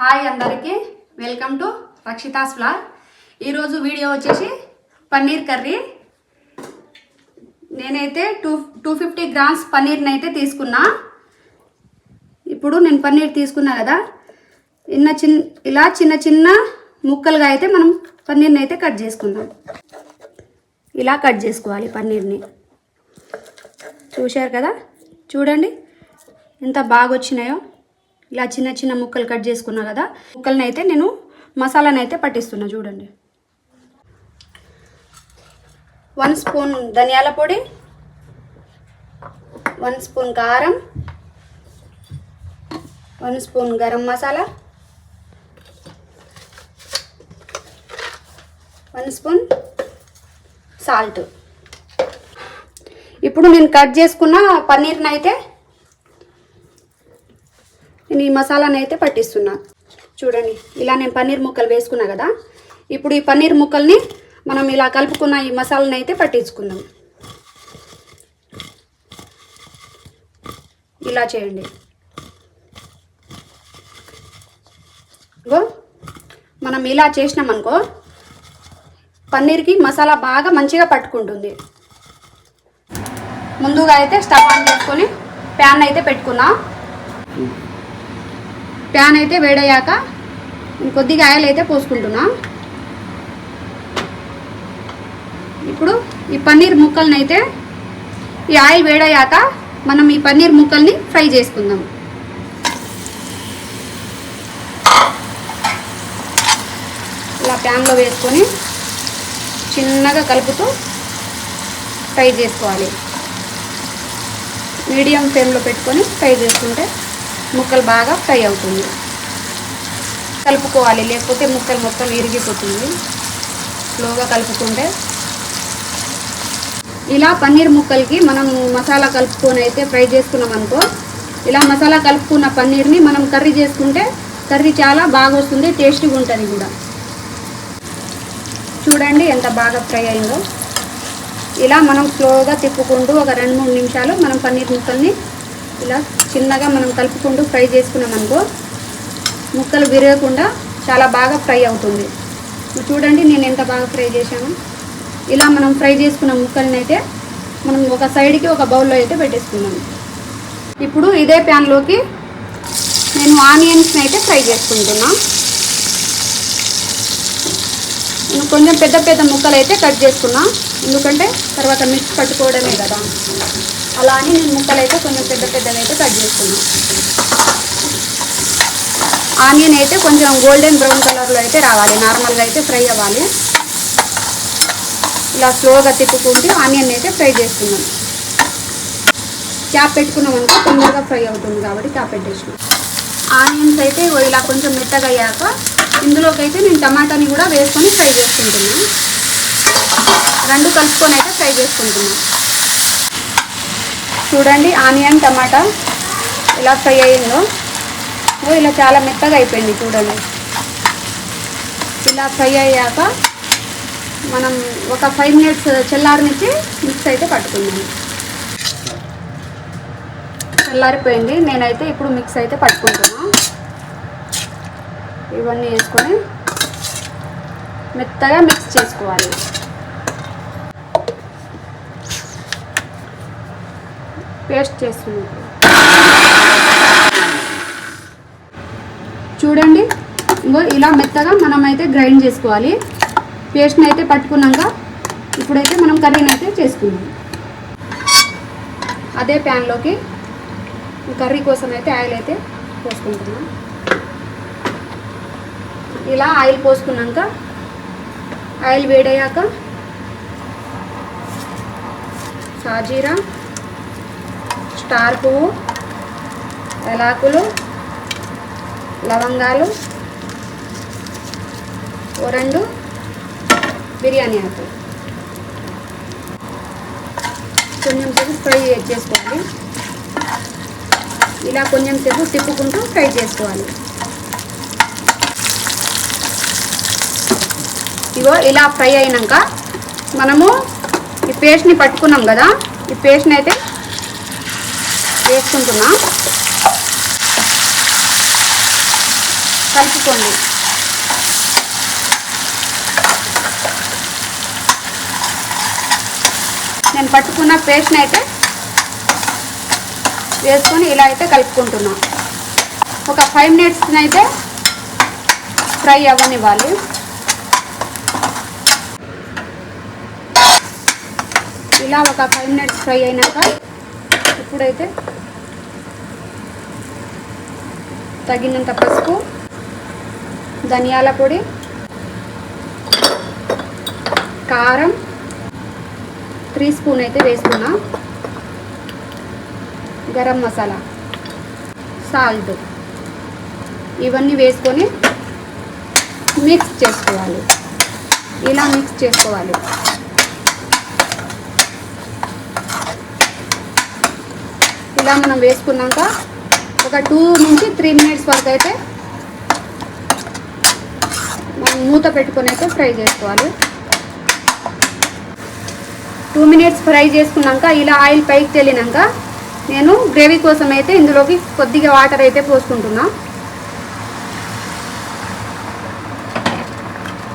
Hi అందరికీ. Welcome to Rakshita's vlog ఈరోజు video వచ్చేసి పన్నీర్ కర్రీ. నేనైతే టూ టూ ఫిఫ్టీ గ్రామ్స్ పన్నీర్ని అయితే తీసుకున్నా. ఇప్పుడు నేను పన్నీర్ తీసుకున్నా కదా. ఇన్న చిన్న ఇలా చిన్న చిన్న ముక్కలుగా అయితే మనం పన్నీర్ని అయితే కట్ చేసుకుందాం. ఇలా కట్ చేసుకోవాలి పన్నీర్ని. చూశారు కదా? చూడండి. ఎంత బాగా వచ్చినాయో ఇలా చిన్న చిన్న ముక్కలు కట్ చేసుకున్నా కదా ముక్కల్ని అయితే నేను మసాలాని అయితే పట్టిస్తున్నా చూడండి. వన్ స్పూన్ ధనియాల పొడి వన్ స్పూన్ కారం one spoon garam masala one spoon salt. ఇప్పుడు నేను కట్ చేసుకున్న పన్నీర్ని అయితే నేను ఈ మసాలాని అయితే పట్టిస్తున్నాను చూడండి ఇలా నేను పన్నీర్ ముక్కలు వేసుకున్నా కదా. ఇప్పుడు ఈ పన్నీర్ ముక్కల్ని మనం ఇలా కలుపుకున్న ఈ మసాలాని అయితే పట్టించుకుందాం. ఇలా చేయండి. ఇగో మనం ఇలా చేసినామనుకో పన్నీర్కి మసాలా బాగా మంచిగా పట్టుకుంటుంది. ముందుగా అయితే స్టవ్ ఆన్ చేసుకొని ప్యాన్ అయితే పెట్టుకున్నా ప్యాన్ అయితే వేడయ్యాక కొద్దిగా ఆయిల్ అయితే పోసుకుంటున్నా. ఇప్పుడు ఈ పన్నీర్ ముక్కల్ని అయితే ఈ ఆయిల్ వేడయ్యాక మనం ఈ పన్నీర్ ముక్కల్ని ఫ్రై చేసుకుందాం. ఇలా ప్యాన్లో వేసుకొని చిన్నగా కలుపుతూ ఫ్రై చేసుకోవాలి. మీడియం ఫ్లేమ్లో పెట్టుకొని ఫ్రై చేసుకుంటే ముక్కలు బాగా ఫ్రై అవుతుంది. కలుపుకోవాలి లేకపోతే ముక్కలు మొత్తం ఇరిగిపోతుంది స్లోగా కలుపుకుంటే ఇలా పన్నీర్ ముక్కలకి మనం మసాలా కలుపుకొని అయితే ఫ్రై చేసుకున్నాం అనుకో ఇలా మసాలా కలుపుకున్న పన్నీర్ని మనం కర్రీ చేసుకుంటే కర్రీ చాలా బాగా వస్తుంది టేస్టీగా ఉంటుంది కూడా. చూడండి ఎంత బాగా ఫ్రై అయిందో. ఇలా మనం స్లోగా తిప్పుకుంటూ ఒక రెండు మూడు నిమిషాలు మనం పన్నీర్ ముక్కల్ని ఇలా చిన్నగా మనం కలుపుకుంటూ ఫ్రై చేసుకున్నాం అనుకో ముక్కలు విరగకుండా చాలా బాగా ఫ్రై అవుతుంది. చూడండి నేను ఎంత బాగా ఫ్రై చేశాను. ఇలా మనం ఫ్రై చేసుకున్న ముక్కల్ని అయితే మనం ఒక సైడ్కి ఒక బౌల్లో అయితే పెట్టేసుకున్నాం. ఇప్పుడు ఇదే ప్యాన్లోకి నేను ఆనియన్స్ని అయితే ఫ్రై చేసుకుంటున్నా. నేను కొంచెం పెద్ద పెద్ద ముక్కలు అయితే కట్ చేసుకున్నాం. ఎందుకంటే తర్వాత మిక్స్ పట్టుకోవడమే కదా. అలా అని నేను ముక్కలు అయితే కొంచెం పెద్ద పెద్దగా అయితే కట్ చేసుకున్నాను ఆనియన్ అయితే కొంచెం గోల్డెన్ బ్రౌన్ కలర్లో అయితే రావాలి. నార్మల్గా అయితే ఫ్రై అవ్వాలి. ఇలా స్లోగా తిప్పుకుంటూ ఆనియన్ అయితే ఫ్రై చేసుకున్నాం. క్యాప్ పెట్టుకున్నాం అనుకో తొందరగా ఫ్రై అవుతుంది కాబట్టి క్యాప్ పెట్టేసుకున్నాం ఆనియన్స్ అయితే ఇలా కొంచెం మెత్తగా అయ్యాక ఇందులోకి అయితే నేను టమాటాని కూడా వేసుకొని ఫ్రై చేసుకుంటున్నాను. రెండు కలుపుకొని అయితే ఫ్రై చేసుకుంటున్నాను. చూడండి ఆనియన్ టమాటా ఇలా ఫ్రై అయ్యిందో ఇలా చాలా మెత్తగా అయిపోయింది చూడండి. ఇలా ఫ్రై అయ్యాక మనం ఒక ఫైవ్ మినిట్స్ చల్లారనిచ్చి మిక్స్ అయితే పట్టుకున్నాను చల్లారిపోయింది. నేనైతే ఇప్పుడు మిక్స్ అయితే పట్టుకుంటున్నాను ఇవన్నీ వేసుకొని మెత్తగా మిక్స్ చేసుకోవాలి. పేస్ట్ చేస్తున్నాను చూడండి ఇంకో ఇలా మెత్తగా మనం అయితే గ్రైండ్ చేసుకోవాలి. పేస్ట్ని అయితే పట్టుకున్నాక ఇప్పుడైతే మనం కర్రీని అయితే చేసుకుందాం. అదే ప్యాన్లోకి కర్రీ కోసం అయితే ఆయిల్ అయితే పోసుకుంటున్నాం. ఇలా ఆయిల్ పోసుకున్నాక ఆయిల్ వేడయ్యాక షాజీరా స్టార్ పువ్వు ఎలాకులు లవంగాలు ఓ రెండు బిర్యానీ ఆకు కొంచెం సేపు ఫ్రై చేసుకోవాలి. ఇలా కొంచెం సేపు తిప్పుకుంటూ ఫ్రై చేసుకోవాలి. ఇగో ఇలా ఫ్రై అయినాక మనము ఈ పేస్ట్ని పట్టుకున్నాం కదా ఈ పేస్ట్ని అయితే వేసుకుంటున్నా. కలుపుకోండి. నేను పట్టుకున్న పేస్ట్ని అయితే వేసుకొని ఇలా అయితే కలుపుకుంటున్నా. ఒక ఫైవ్ మినిట్స్ని అయితే ఫ్రై అవ్వనివ్వాలి. ఇలా ఒక ఫైవ్ మినిట్స్ ఫ్రై అయినాక ఇప్పుడైతే తగినంత పసుపు ధనియాల పొడి కారం త్రీ స్పూన్ అయితే వేసుకున్నా గరం మసాలా సాల్ట్ ఇవన్నీ వేసుకొని మిక్స్ చేసుకోవాలి. ఇలా మిక్స్ చేసుకోవాలి. ఇలా మనం వేసుకున్నాక ఒక టూ నుంచి త్రీ మినిట్స్ వరకు అయితే మనం మూత పెట్టుకొని అయితే ఫ్రై చేసుకోవాలి. టూ మినిట్స్ ఫ్రై చేసుకున్నాక ఇలా ఆయిల్ పైకి తెలినాక నేను గ్రేవీ కోసం అయితే ఇందులోకి కొద్దిగా వాటర్ అయితే పోసుకుంటున్నా.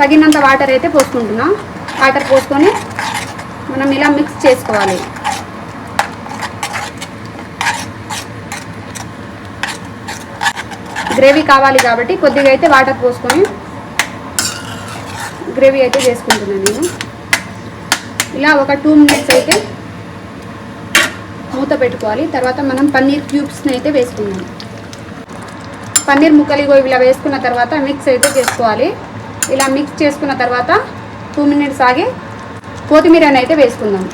తగినంత వాటర్ అయితే పోసుకుంటున్నా. వాటర్ పోసుకొని మనం ఇలా మిక్స్ చేసుకోవాలి. గ్రేవీ కావాలి కాబట్టి కొద్దిగా అయితే వాటర్ పోసుకొని గ్రేవీ అయితే చేసుకుంటున్నాను నేను. ఇలా ఒక టూ మినిట్స్ అయితే మూత పెట్టుకోవాలి. తర్వాత మనం పన్నీర్ క్యూబ్స్ని అయితే వేసుకుందాం. పన్నీర్ ముక్కలిగో ఇలా వేసుకున్న తర్వాత మిక్స్ అయితే చేసుకోవాలి. ఇలా మిక్స్ చేసుకున్న తర్వాత టూ మినిట్స్ ఆగి కొత్తిమీరని అయితే వేసుకుందాం.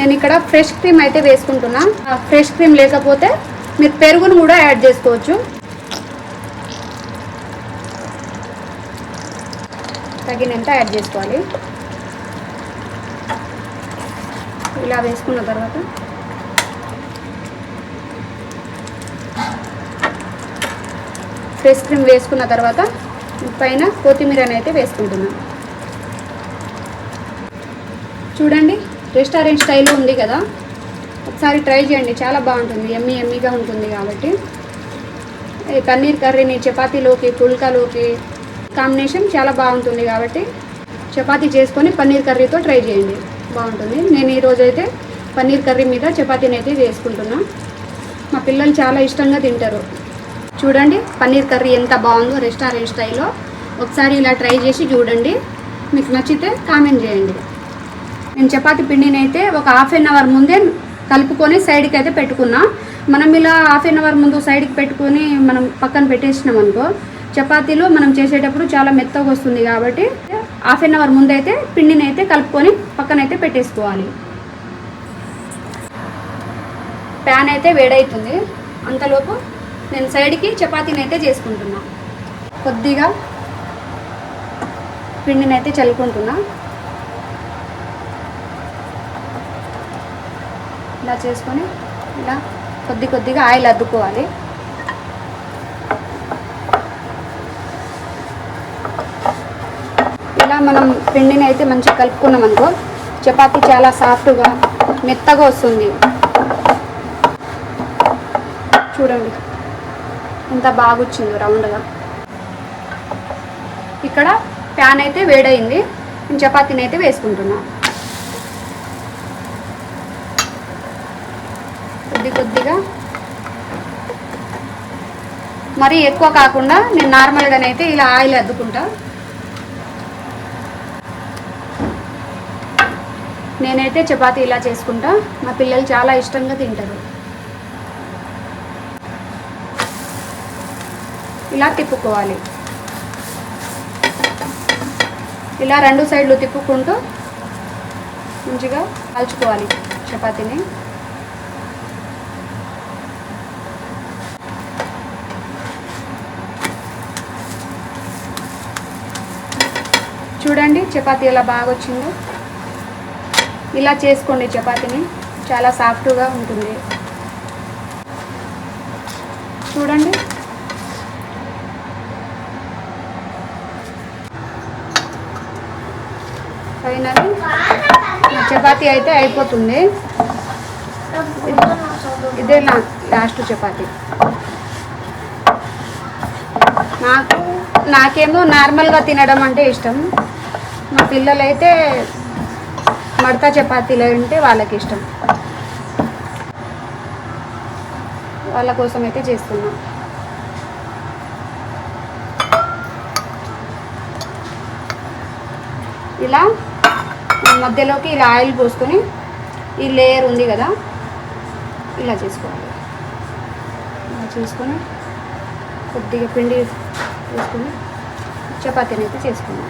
నేను ఇక్కడ ఫ్రెష్ క్రీమ్ అయితే వేసుకుంటున్నా. ఆ ఫ్రెష్ క్రీమ్ లేకపోతే మీరు పెరుగును కూడా యాడ్ చేసుకోవచ్చు. తగినంత యాడ్ చేసుకోవాలి. ఇలా వేసుకున్న తర్వాత ఫ్రెష్ క్రీమ్ వేసుకున్న తర్వాత పైన కొత్తిమీరని అయితే వేసుకుంటున్నాను చూడండి. రెస్టారెంట్ స్టైల్లో ఉంది కదా. ఒకసారి ట్రై చేయండి. చాలా బాగుంటుంది. ఎమ్మీ ఎమ్మీగా ఉంటుంది కాబట్టి. పన్నీర్ కర్రీని చపాతీలోకి పుల్కాలోకి కాంబినేషన్ చాలా బాగుంటుంది కాబట్టి చపాతీ చేసుకొని పన్నీర్ కర్రీతో ట్రై చేయండి. బాగుంటుంది. నేను ఈరోజు అయితే పన్నీర్ కర్రీ మీద చపాతీని అయితే చేసుకుంటున్నా. మా పిల్లలు చాలా ఇష్టంగా తింటారు. చూడండి పన్నీర్ కర్రీ ఎంత బాగుందో రెస్టారెంట్ స్టైల్లో. ఒకసారి ఇలా ట్రై చేసి చూడండి. మీకు నచ్చితే కామెంట్ చేయండి. నేను చపాతి పిండిని అయితే ఒక హాఫ్ అన్ అవర్ ముందే కలుపుకొని సైడ్కి అయితే పెట్టుకున్నా. మనం ఇలా హాఫ్ అన్ అవర్ ముందు సైడ్కి పెట్టుకొని మనం పక్కన పెట్టేసినాం అనుకో చపాతీలు మనం చేసేటప్పుడు చాలా మెత్తగా వస్తుంది కాబట్టి హాఫ్ అన్ అవర్ ముందు అయితే పిండిని అయితే కలుపుకొని పక్కన అయితే పెట్టేసుకోవాలి. ప్యాన్ అయితే వేడవుతుంది అంతలోపు నేను సైడ్కి చపాతీని అయితే చేసుకుంటున్నా. కొద్దిగా పిండిని అయితే చల్లుకుంటున్నా. ఇలా చేసుకొని ఇలా కొద్ది కొద్దిగా ఆయిల్ అద్దుకోవాలి. ఇలా మనం పిండిని అయితే మంచిగా కలుపుకున్నాం అనుకో చపాతీ చాలా సాఫ్ట్గా మెత్తగా వస్తుంది. చూడండి ఎంత బాగా వచ్చిందో రౌండ్గా. ఇక్కడ ప్యాన్ అయితే వేడైంది నేను చపాతీని అయితే వేసుకుంటున్నాను కొద్ది కొద్దిగా మరీ ఎక్కువ కాకుండా నేను నార్మల్గానైతే ఇలా ఆయిల్ అద్దుకుంటా. నేనైతే చపాతీ ఇలా చేసుకుంటా. మా పిల్లలు చాలా ఇష్టంగా తింటారు. ఇలా తిప్పుకోవాలి. ఇలా రెండు సైడ్లు తిప్పుకుంటూ మంచిగా కాల్చుకోవాలి చపాతీని. చూడండి చపాతీ ఎలా బాగా వచ్చిందో ఇలా చేసుకోండి చపాతీని. చాలా సాఫ్ట్గా ఉంటుంది. చూడండి. ఫైనల్ చపాతీ అయితే అయిపోతుంది. ఇదే నా లాస్ట్ చపాతి. నాకు నాకేమో నార్మల్గా తినడం అంటే ఇష్టం. మా పిల్లలైతే మడతా చపాతీలు అంటే వాళ్ళకి ఇష్టం. వాళ్ళ కోసం అయితే చేస్తున్నాం. ఇలా మధ్యలోకి ఇలా ఆయిల్ పోసుకొని ఈ లేయర్ ఉంది కదా ఇలా చేసుకోవాలి. ఇలా చేసుకొని కొద్దిగా పిండి వేసుకొని చపాతీని అయితే చేసుకున్నాం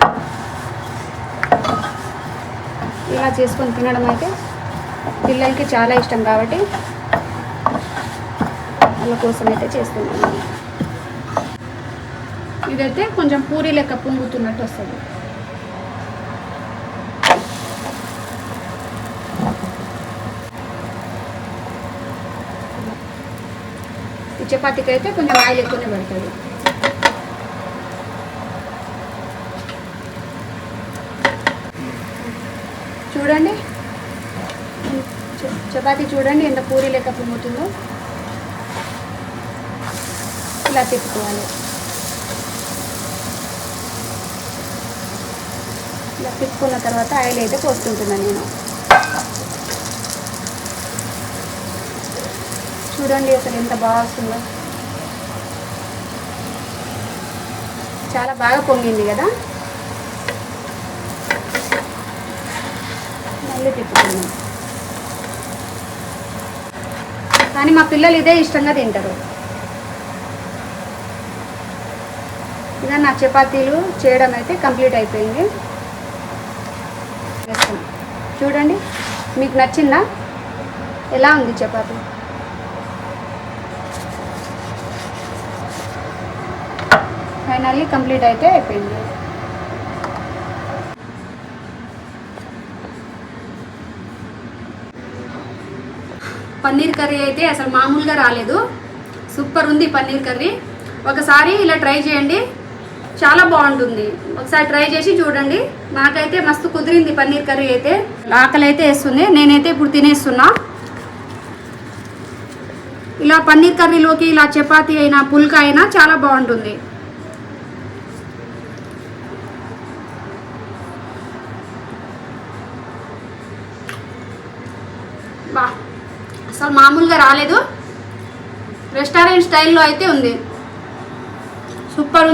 ఇలా చేసుకొని తినడం అయితే పిల్లలకి చాలా ఇష్టం కాబట్టి వాళ్ళ కోసం అయితే చేస్తున్నాను ఇదైతే కొంచెం పూరి లెక్క పొంగుతున్నట్టు వస్తుంది. చపాతీకి అయితే కొంచెం ఆయిల్ ఎక్కువనే పడుతుంది. చూడండి. చ- చపాతీ చూడండి ఎంత పూరి లెక్క పొంగుతుందో. ఇలా తిప్పుకోవాలి. ఇలా తిప్పుకున్న తర్వాత ఆయిల్ అయితే పోస్తుంటున్నాను నేను చూడండి అసలు ఎంత బాగా వస్తుందో. చాలా బాగా పొంగింది కదా? మళ్ళీ తిప్పుకున్నాం కానీ మా పిల్లలు ఇదే ఇష్టంగా తింటారు. ఇదా నా చపాతీలు చేయడం అయితే కంప్లీట్ అయిపోయింది. చూడండి మీకు నచ్చిందా? ఎలా ఉంది చపాతీ? ఫైనల్లీ కంప్లీట్ అయితే అయిపోయింది. పన్నీర్ కర్రీ అయితే అసలు మామూలుగా రాలేదు. సూపర్ ఉంది పన్నీర్ కర్రీ. ఒకసారి ఇలా ట్రై చేయండి. చాలా బాగుంటుంది. ఒకసారి ట్రై చేసి చూడండి. నాకైతే మస్తు కుదిరింది పన్నీర్ కర్రీ అయితే. ఆకలి అయితే వేస్తుంది. నేనైతే ఇప్పుడు తినేస్తున్నా. ఇలా పన్నీర్ కర్రీలోకి ఇలా చపాతీ అయినా పుల్కా అయినా చాలా బాగుంటుంది. అసలు మామూలుగా రాలేదు. రెస్టారెంట్ స్టైల్లో అయితే ఉంది. సూపర్